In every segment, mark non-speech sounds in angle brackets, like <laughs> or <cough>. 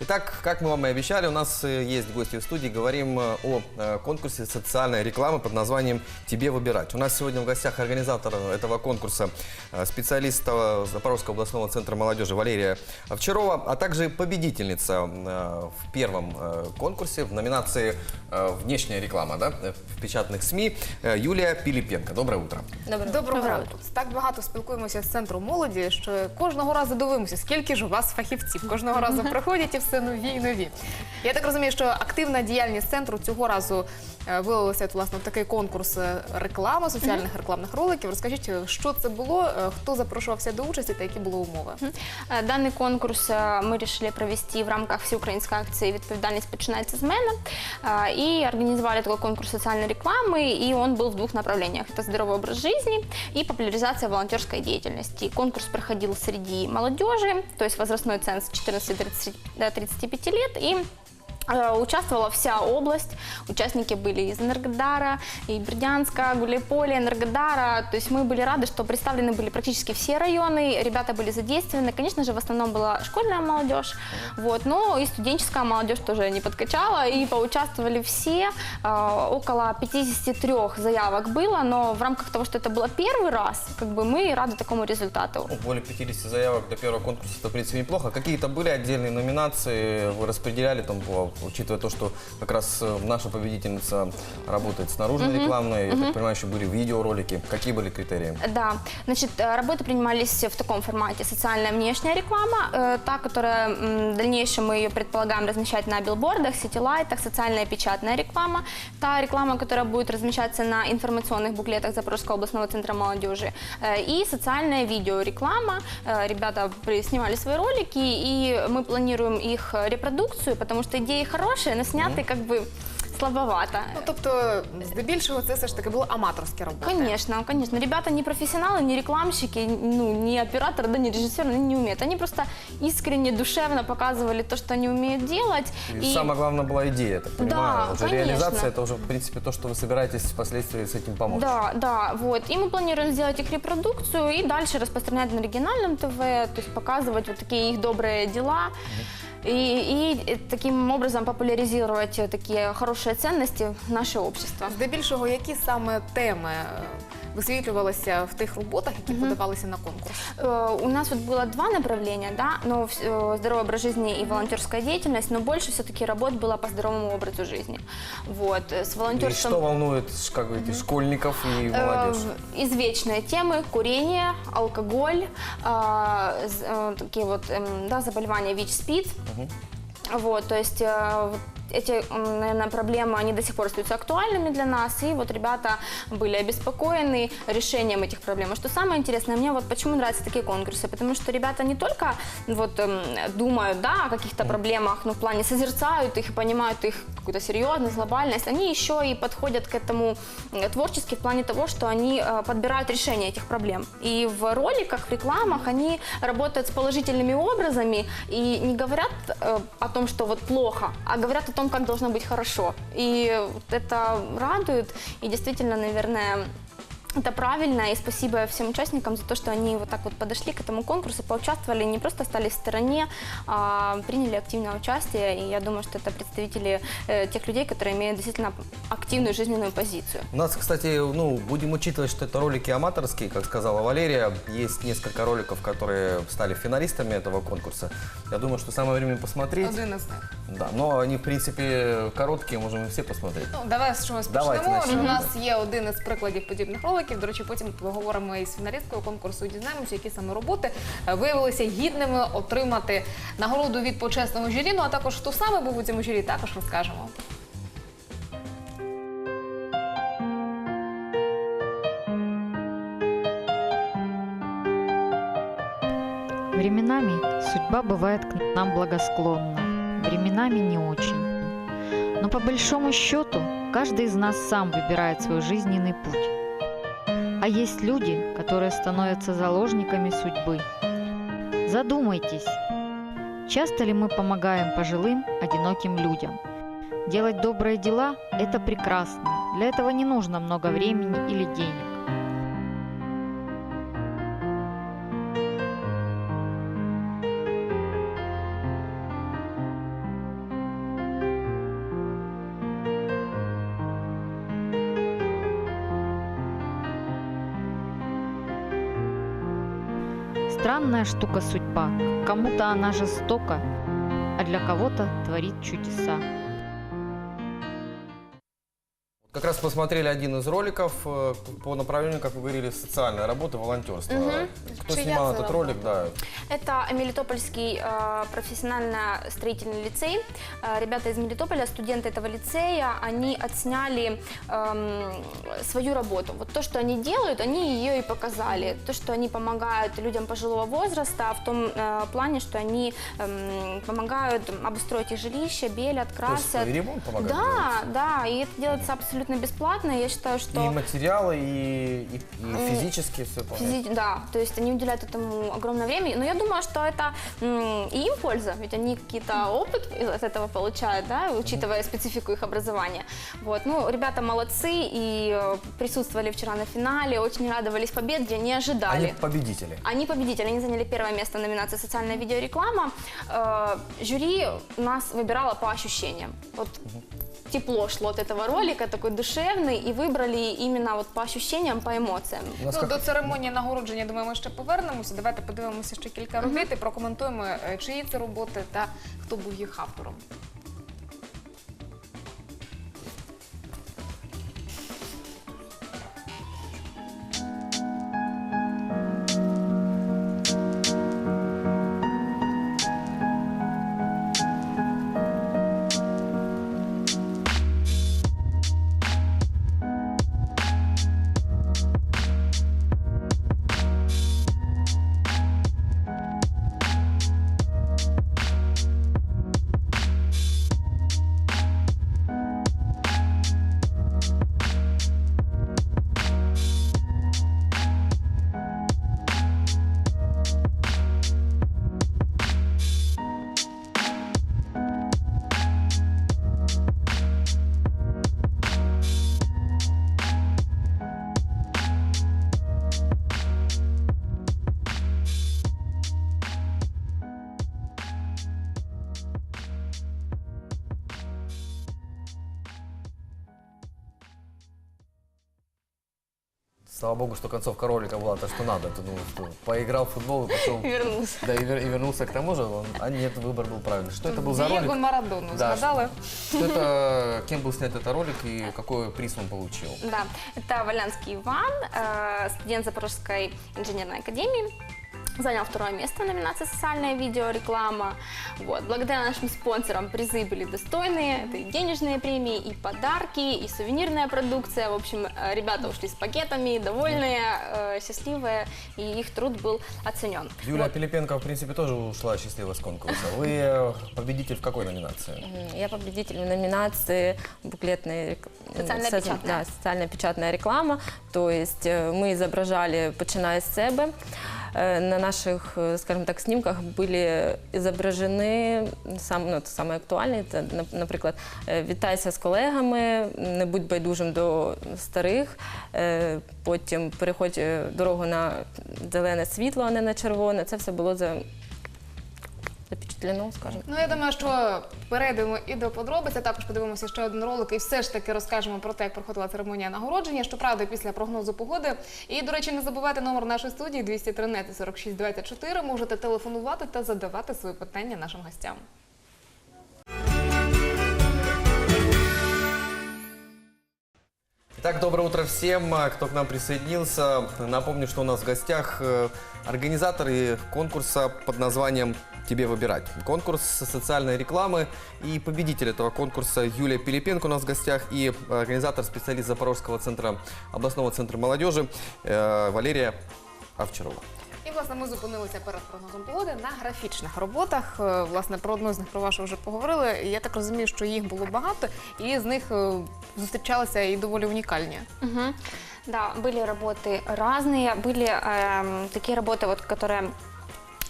Итак, как мы вам и обещали, у нас э, есть гости в студии. Говорим э, о э, конкурсе социальной рекламы под названием «Тебе выбирать». У нас сегодня в гостях организатор этого конкурса, э, специалист э, Запорожского областного центра молодежи Валерия Овчарова, а также победительница э, в первом э, конкурсе в номинации э, «Внешняя реклама» да, э, в печатных СМИ э, Юлия Пилипенко. Доброе утро. Доброго, Доброго Доброго ранку. Так багато спілкуємося з центром молоді, що кожного разу дивимося, скільки ж у вас фахівців. Кожного разу приходять <laughs> і все нові і нові. Я так розумію, що активна діяльність центру цього разу е, вилилася от, власне в такий конкурс е, реклами, соціальних рекламних роликів. Розкажіть, е, що це було, е, хто запрошувався до участі та які були умови. Е, Даний конкурс е, ми вирішили провести в рамках всеукраїнської акції «Відповідальність починається з мене». Е, И организовали такой конкурс социальной рекламы, и он был в двух направлениях. Это здоровый образ жизни и популяризация волонтерской деятельности. Конкурс проходил среди молодежи, то есть возрастной ценз 14-35 лет, и Участвовала вся область, участники были из Энергодара, и Бердянска, Гуляйполя, Энергодара. То есть мы были рады, что представлены были практически все районы, ребята были задействованы. Конечно же, в основном была школьная молодежь, вот, но и студенческая молодежь тоже не подкачала, и поучаствовали все. Э, Около 53 заявок было, но в рамках того, что это было первый раз, как бы мы рады такому результату. Более 50 заявок до первого конкурса, это, в принципе, неплохо. Какие-то были отдельные номинации, вы распределяли, там, по- учитывая то, что как раз э, наша победительница работает с наружной рекламной, я так понимаю, еще были видеоролики. Какие были критерии? Да, значит, э, работы принимались в таком формате. Социальная внешняя реклама, э, та, которая в дальнейшем мы ее предполагаем размещать на билбордах, сетилайтах, социальная печатная реклама, та реклама, которая будет размещаться на информационных буклетах Запорожского областного центра молодежи, и социальная видеореклама. Ребята снимали свои ролики, и мы планируем их репродукцию, потому что идеи хорошие, но сняты как бы слабовато. Ну тобто, здебільшого, це все ж таки були аматорські роботи. Конечно, конечно. Ребята не профессионалы, не рекламщики, ну, не операторы, да, не режиссеры, они не умеют. Они просто искренне, душевно показывали то, что они умеют делать. И самое главное была идея, я так понимаю. Да, уже конечно. реализация, это уже, в принципе, то, что вы собираетесь впоследствии с этим помочь. Да, да, вот. И мы планируем сделать их репродукцию и дальше распространять на региональном ТВ, то есть показывать вот такие их добрые дела. И, и таким образом популяризировать такие хорошие ценности в наше общество. Здебільшого, які саме теми е, висвітлювалися в тих роботах, які подавалися на конкурс? Э, У нас вот было два направления, да, но э, здоровый образ жизни и волонтерская деятельность, но больше все-таки работ было по здоровому образу жизни. Вот, э, с И волонтерством... что волнует, как говорите, школьников и Э, молодежь? Извечные темы – курение, алкоголь, э, э, такие вот эм, да, заболевания ВИЧ-СПИД. Вот, то есть э, эти, наверное, проблемы, они до сих пор остаются актуальными для нас, и вот ребята были обеспокоены решением этих проблем. И что самое интересное, мне вот почему нравятся такие конкурсы, потому что ребята не только вот эм, думают, да, о каких-то проблемах, ну, в плане созерцают их и понимают их какую-то серьезность, глобальность, они еще и подходят к этому творчески в плане того, что они э, подбирают решение этих проблем. И в роликах, в рекламах они работают с положительными образами и не говорят э, о том, что вот плохо, а говорят о том, как должно быть хорошо. И вот это радует, и действительно, наверное, это правильно, и спасибо всем участникам за то, что они вот так вот подошли к этому конкурсу, поучаствовали, не просто остались в стороне, а приняли активное участие. И я думаю, что это представители э, тех людей, которые имеют действительно активную жизненную позицию. У нас, кстати, ну, будем учитывать, что это ролики аматорские, как сказала Валерия. Есть несколько роликов, которые стали финалистами этого конкурса. Я думаю, что самое время посмотреть. Один із них. Да, но они, в принципе, короткие, можем и все посмотреть. Ну, давай з чогось Давайте почнемо. почнемо. У нас є один із прикладів подібних роликів. До речі, потім поговоримо із фіналісткою конкурсу і дізнаємося, які саме роботи е, виявилися гідними отримати нагороду від почесного журі. Ну а також хто саме був у цьому журі, також розкажемо. Временами судьба бывает к нам благосклонна, временами не очень. Но по большому счету каждый из нас сам выбирает свой жизненный путь. А есть люди, которые становятся заложниками судьбы. Задумайтесь, часто ли мы помогаем пожилым, одиноким людям? Делать добрые дела – это прекрасно. Для этого не нужно много времени или денег. Странная штука судьба. Кому-то она жестока, а для кого-то творит чудеса. Как раз посмотрели один из роликов э, по направлению, как вы говорили, социальная работа, волонтерство. Кто Чья снимал это этот ролик, да. Это Мелитопольский э, профессионально-строительный лицей. Э, ребята из Мелитополя, студенты этого лицея, они отсняли эм, свою работу. Вот то, что они делают, они ее и показали. То, что они помогают людям пожилого возраста в том э, плане, что они эм, помогают обустроить их жилище, белят, То есть красят. и ремонт помогает Да, да, и это делается абсолютно бесплатно. Я считаю, что... И материалы, и, и- и физически все Физи- Да, то есть они уделяют этому огромное время. Но я думаю, что это и им польза, ведь они какие-то опыт из- от этого получают, да, учитывая специфику их образования. Вот, ну, ребята молодцы и э, присутствовали вчера на финале, очень радовались победе, не ожидали. Они победители. Они победители, они заняли первое место в номинации «Социальная видеореклама». Э, жюри нас выбирало по ощущениям. Вот тепло шло от этого ролика, такой душевный, и выбрали именно вот по ощущениям, по эмоциям. У нас Ну, как- до церемонії нагородження, думаю, ми ще повернемося. Давайте подивимося ще кілька робіт і прокоментуємо, е, чиї це роботи та хто був їх автором. Слава богу, что концовка ролика была то, что надо. Ты думал, что поиграл в футбол и потом... <laughs> Вернулся. Да, и, вер- и вернулся к тому же, он- а нет, выбор был правильный. Что это был за ролик? Марадону Да, згадали? Что это, <laughs> кем был снят этот ролик и какой приз он получил? Да, это Валянский Иван, э, студент Запорожской инженерной академии. Занял второе место в номинации «Социальная видеореклама». Вот. Благодаря нашим спонсорам призы были достойные. Это и денежные премии, и подарки, и сувенирная продукция. В общем, э, ребята ушли с пакетами, довольные, э, счастливые, и их труд был оценен. Юлия Пилипенко, в принципе, тоже ушла счастливо с конкурса. Вы э, победитель в какой номинации? Я победитель в номинации буклетная рек- Социальная соц- печатная. Да, социальная печатная реклама. То есть э, мы изображали, починая з себе. Э, На наших, э, скажем так, снимках были изображені сам, ну, це саме актуальне, це, нап- наприклад, е, вітайся з колегами, не будь байдужим до старих, е, потім переходь е, дорогу на зелене світло, а не на червоне. Це все було за запечатлено, скажімо. Ну я думаю, що перейдемо і до подробиць. Також подивимося ще один ролик, і все ж таки розкажемо про те, як проходила церемонія нагородження. Щоправда, після прогнозу погоди. І до речі, не забувайте номер нашої студії 203 нети 46 24. Можете телефонувати та задавати свої питання нашим гостям. Итак, доброе утро всем, э, кто к нам присоединился. Напомню, что у нас в гостях э, организаторы конкурса под названием «Тебе выбирать». Конкурс социальной рекламы и победитель этого конкурса Юлия Пилипенко у нас в гостях и э, организатор, специалист Запорожского центра, областного центра молодежи э, Валерия Овчарова. І власне ми зупинилися перед прогнозом погоди на графічних роботах. Е, Власне, про одну з них про вашу вже поговорили. Я так розумію, що їх було багато, і з них е, зустрічалися і доволі унікальні. Мгм. Да, были работы разные, были эм, такие работы, вот, которые э,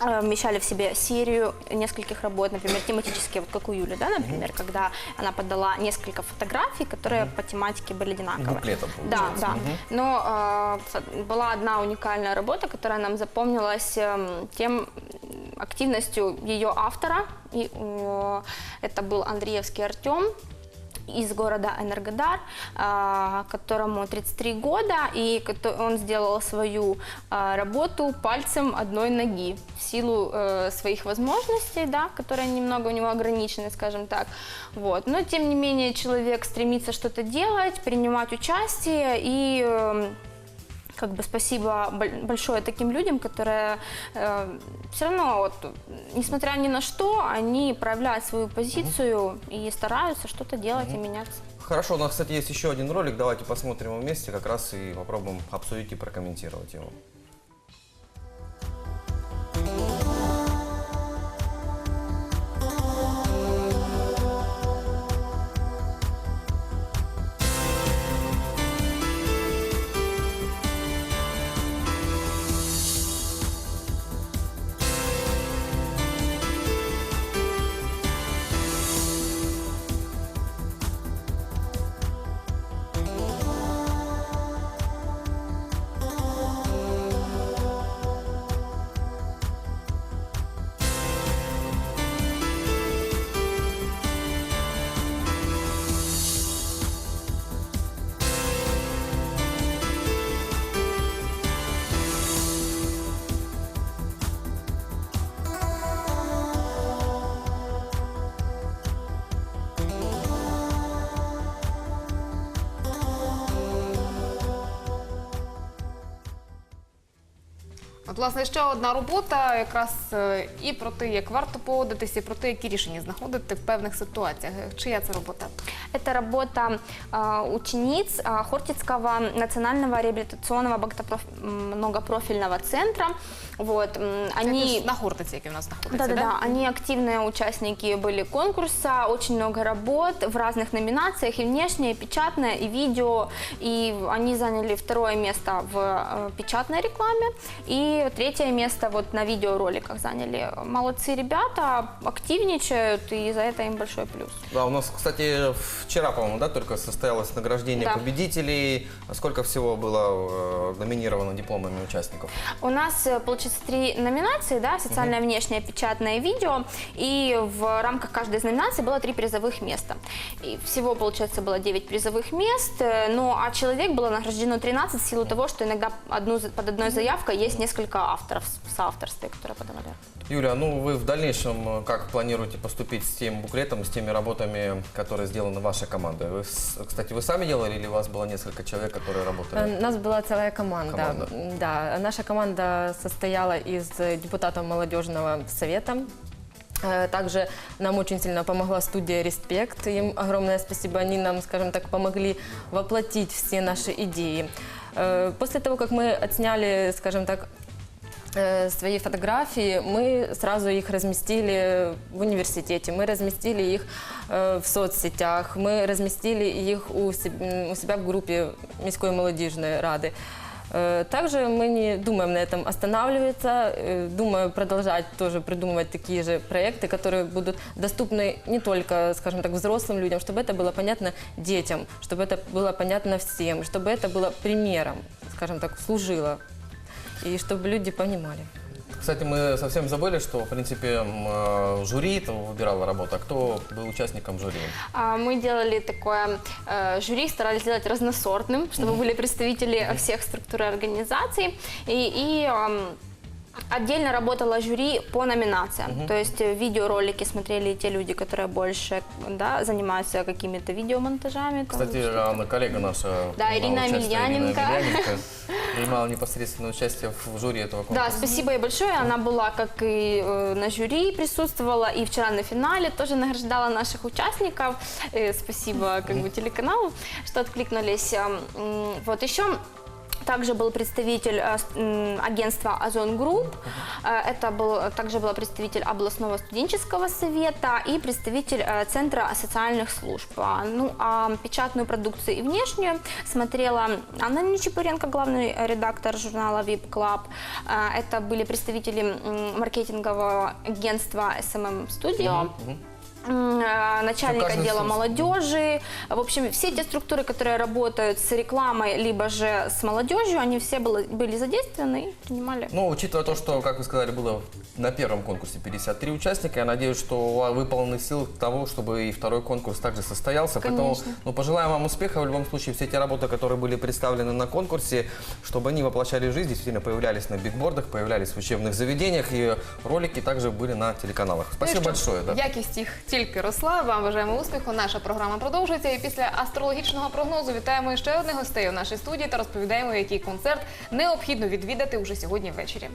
вмещали в себе серию нескольких работ, например, тематические, вот как у Юли, да, например, когда она подала несколько фотографий, которые по тематике были одинаковые. Буклетом, Да, да. Но э, была одна уникальная работа, которая нам запомнилась эм, тем активностью ее автора. И, него- это был Андреевский Артем. Из города Энергодар, а, которому 33 года, и он сделал свою а, работу пальцем одной ноги в силу э, своих возможностей, да, которые немного у него ограничены, скажем так. Вот. Но, тем не менее, человек стремится что-то делать, принимать участие и эм, как бы спасибо боль- большое таким людям, которые все равно, вот, несмотря ни на что, они проявляют свою позицию и стараются что-то делать и меняться. Хорошо, у нас, кстати, есть еще один ролик. Давайте посмотрим вместе, как раз и попробуем обсудить и прокомментировать его. От, власне, ще одна робота, якраз е, і про те, як варто поводитися, і про те, які рішення знаходити в певних ситуаціях. Чия це робота? Це робота а, учениц національного реабілітаційного национального реабилитационного багатопроф- центра. Вот, они... на який в нас знаходиться, Да-да-да, они активные участники были конкурса, очень много работ в разных номинациях, и внешнее, и печатное, и видео, и они заняли второе место в э, печатной рекламе, и третье место вот на видеороликах заняли. Молодцы ребята, активничают, и за это им большой плюс. Да, у нас, кстати, вчера, по-моему, да, только состоялось награждение Да. победителей. Сколько всего было э, номинировано дипломами участников? У нас э, получится три номинации, да, социальное, внешнее, печатное, видео, и в рамках каждой из номинаций было три призовых места. И всего, получается, было 9 призовых мест, э, ну, а человек было награждено 13 в силу того, что иногда одну, под одной заявкой есть несколько авторов в соавторстве, которые подавали. Юля, ну вы в дальнейшем э, как планируете поступить с тем буклетом, с теми работами, которые сделаны вашей командой? Вы, кстати, вы сами делали или у вас было несколько человек, которые работали? Э, У нас была целая команда. Команда. Да, наша команда состояла из э, депутатов молодежного совета. Э, Также нам очень сильно помогла студия «Респект». Им огромное спасибо. Они нам, скажем так, помогли воплотить все наши идеи. Э, После того, как мы отсняли, скажем так, свои фотографии, мы сразу их разместили в университете, мы разместили их в соцсетях, мы разместили их у себя в группе Міської молодежной рады. Э, Также мы не думаем на этом останавливаться, э, думаю продолжать тоже придумывать такие же проекты, которые будут доступны не только, скажем так, взрослым людям, чтобы это было понятно детям, чтобы это было понятно всем, чтобы это было примером, скажем так, служило и чтобы люди понимали. Кстати, мы совсем забыли, что, в принципе, э, жюри -то выбирало работу, а кто был участником жюри? А, Мы делали такое э, жюри, старались сделать разносортным, чтобы были представители всех структур и организаций. И, и, отдельно работало жюри по номинациям. То есть э, видеоролики смотрели те люди, которые больше да, занимаются какими-то видеомонтажами. там, Кстати. Анна, коллега наша, Да, Ирина Емельяненко. <laughs> Принимала непосредственное участие в жюри этого конкурса. Да, спасибо ей большое. Она была как и э, на жюри присутствовала, и вчера на финале тоже награждала наших участников. Э, спасибо как бы телеканалу, что откликнулись. Эм, Вот еще также был представитель э, агентства Озон Групп. Э, Это был также был представитель областного студенческого совета и представитель э, центра социальных служб. А, Ну а печатную продукцию и внешнюю смотрела Анна Нечипуренко, главный редактор журнала VIP Club. Э, Это были представители маркетингового агентства SMM Studio. э, начальник каждый отдела свой- молодежи. В общем, все те структуры, которые работают с рекламой, либо же с молодежью, они все были, были задействованы и принимали. Ну, учитывая то, что, как вы сказали, было на первом конкурсе 53 участника, я надеюсь, что у вас выполнены силы к того, чтобы и второй конкурс также состоялся. Поэтому, Конечно. ну, пожелаем вам успеха. В любом случае, все те работы, которые были представлены на конкурсе, чтобы они воплощали в жизнь, действительно появлялись на бигбордах, появлялись в учебных заведениях, и ролики также были на телеканалах. Ну і Спасибо що, большое. Да. Якість їх Тільки росла. Вам бажаємо успіху. Наша програма продовжується. І після астрологічного прогнозу вітаємо ще одних гостей у нашій студії та розповідаємо, який концерт необхідно відвідати уже сьогодні ввечері.